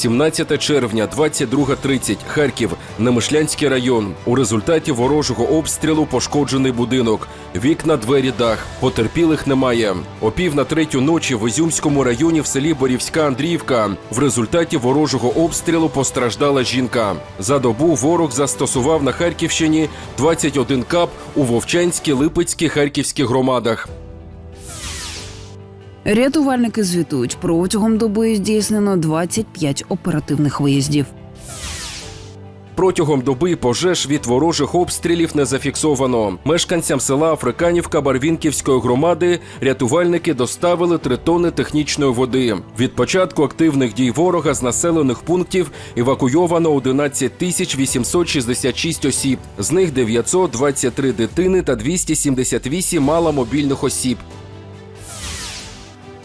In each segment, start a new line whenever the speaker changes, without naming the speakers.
17 червня, 22.30, Харків, Немишлянський район. У результаті ворожого обстрілу пошкоджений будинок. Вікна, двері, дах. Потерпілих немає. О пів на третю ночі в Ізюмському районі в селі Борівська Андріївка. В результаті ворожого обстрілу постраждала жінка. За добу ворог застосував на Харківщині 21 кап у Вовчанській, Липецькій, Харківській громадах.
Рятувальники звітують, протягом доби здійснено 25 оперативних виїздів.
Протягом доби пожеж від ворожих обстрілів не зафіксовано. Мешканцям села Африканівка Барвінківської громади рятувальники доставили три тонни технічної води. Від початку активних дій ворога з населених пунктів евакуйовано 11 тисяч 866 осіб. З них 923 дитини та 278 маломобільних осіб.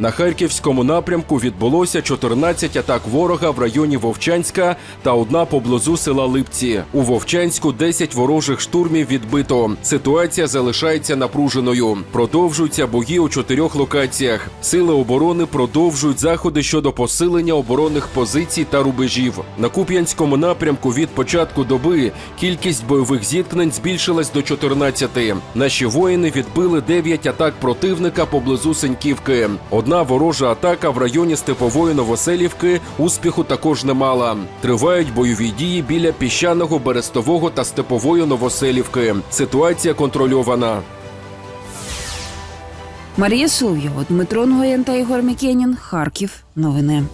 На харківському напрямку відбулося 14 атак ворога в районі Вовчанська та одна поблизу села Липці. У Вовчанську 10 ворожих штурмів відбито. Ситуація залишається напруженою. Продовжуються бої у чотирьох локаціях. Сили оборони продовжують заходи щодо посилення оборонних позицій та рубежів. На Куп'янському напрямку від початку доби кількість бойових зіткнень збільшилась до 14. Наші воїни відбили 9 атак противника поблизу Сеньківки. Ворожа атака в районі Степової Новоселівки успіху також не мала. Тривають бойові дії біля піщаного Берестового та Степової Новоселівки. Ситуація контрольована.
Марія Соловйова, Дмитро Нгоєн та Ігор Мікенін. Харків. Новини.